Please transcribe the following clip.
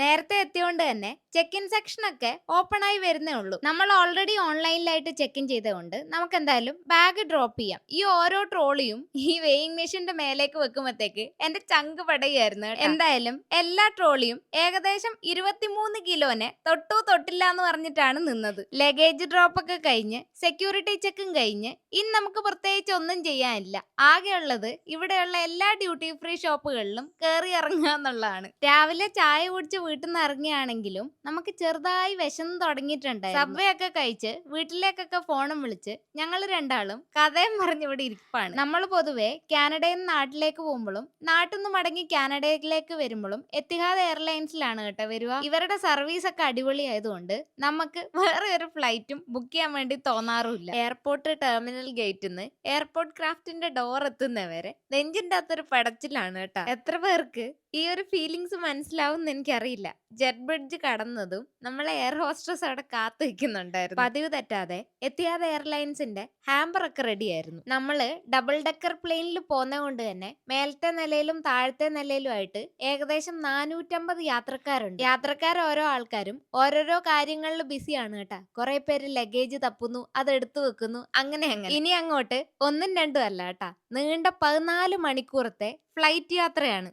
നേരത്തെ എത്തിയോണ്ട് തന്നെ ചെക്ക് ഇൻ സെക്ഷൻ ഒക്കെ ഓപ്പൺ ആയി വരുന്നേ ഉള്ളൂ. നമ്മൾ ഓൾറെഡി ഓൺലൈനിലായിട്ട് ചെക്ക് ഇൻ ചെയ്തതുകൊണ്ട് നമുക്ക് എന്തായാലും ബാഗ് ഡ്രോപ്പ് ചെയ്യാം. ഈ ഓരോ ട്രോളിയും ഈ വെയിങ് മെഷീന്റെ മേലേക്ക് വെക്കുമ്പോഴത്തേക്ക് എന്റെ ചങ്ക് പടയായിരുന്നു എന്തായാലും എല്ലാ ട്രോളിയും ഏകദേശം ഇരുപത്തിമൂന്ന് കിലോനെ തൊട്ടു തൊട്ടില്ല എന്ന് പറഞ്ഞിട്ടാണ് നിന്നത്. ലഗേജ് ഡ്രോപ്പ് ഒക്കെ കഴിഞ്ഞ് സെക്യൂരിറ്റി ചെക്കും കഴിഞ്ഞ് ഇനി നമുക്ക് പ്രത്യേകിച്ച് ഒന്നും ചെയ്യാനില്ല. ആകെയുള്ളത് ഇവിടെയുള്ള എല്ലാ ഡ്യൂട്ടി ഫ്രീ ഷോപ്പുകളിലും കയറി ഇറങ്ങുക എന്നുള്ളതാണ്. രാവിലെ ചായ കുടിച്ച് വീട്ടിൽ നിന്ന് ഇറങ്ങിയാണെങ്കിലും നമുക്ക് ചെറുതായി വിശന്ന് തുടങ്ങിയിട്ടുണ്ട് സബ്വേ ഒക്കെ കഴിച്ച് വീട്ടിലേക്കൊക്കെ ഫോണും വിളിച്ച് ഞങ്ങൾ രണ്ടാളും കഥയും പറഞ്ഞ് ഇവിടെ ഇരിപ്പാണ്. നമ്മൾ പൊതുവെ കാനഡയിൽ നിന്ന് നാട്ടിലേക്ക് പോകുമ്പോഴും നാട്ടിൽ നിന്ന് മടങ്ങി കാനഡയിലേക്ക് വരുമ്പോഴും എത്തിഹാദ് എയർലൈൻസിലാണ് കേട്ടോ വരിക. ഇവരുടെ സർവീസ് ഒക്കെ അടിപൊളി ആയതുകൊണ്ട് നമുക്ക് വേറെ ഒരു ഫ്ലൈറ്റും ബുക്ക് ചെയ്യാൻ വേണ്ടി തോന്നാറുമില്ല. എയർപോർട്ട് ടെർമിനൽ ഗേറ്റിൽ നിന്ന് എയർപോർട്ട് ക്രാഫ്റ്റിന്റെ ഡോർ എത്തുന്നവരെ നെഞ്ചിന്റെ അകത്തൊരു പടച്ചിലാണ് കേട്ടോ. എത്ര പേർക്ക് ഈ ഒരു ഫീലിങ്സ് മനസ്സിലാവും എന്ന് എനിക്കറിയില്ല. ജെറ്റ് ബ്രിഡ്ജ് കടന്നതും നമ്മളെ എയർ ഹോസ്റ്റസ് അവിടെ കാത്തു വെക്കുന്നുണ്ടായിരുന്നു പതിവ് തെറ്റാതെ എത്തിയാതെ എയർലൈൻസിന്റെ ഹാമ്പർ ഒക്കെ റെഡി ആയിരുന്നു. നമ്മൾ ഡബിൾ ഡെക്കർ പ്ലെയിനിൽ പോന്ന കൊണ്ട് തന്നെ മേലത്തെ നിലയിലും താഴത്തെ നിലയിലും ആയിട്ട് ഏകദേശം നാനൂറ്റമ്പത് യാത്രക്കാരുണ്ട്. യാത്രക്കാർ ഓരോ ആൾക്കാരും ഓരോരോ കാര്യങ്ങളിൽ ബിസിയാണ് കേട്ടാ. കുറെ പേര് ലഗേജ് തപ്പുന്നു അത് എടുത്തു വെക്കുന്നു അങ്ങനെ അങ്ങനെ. ഇനി അങ്ങോട്ട് ഒന്നും രണ്ടും അല്ല കേട്ടാ. നീണ്ട പതിനാല് മണിക്കൂറത്തെ ഫ്ലൈറ്റ് യാത്രയാണ്.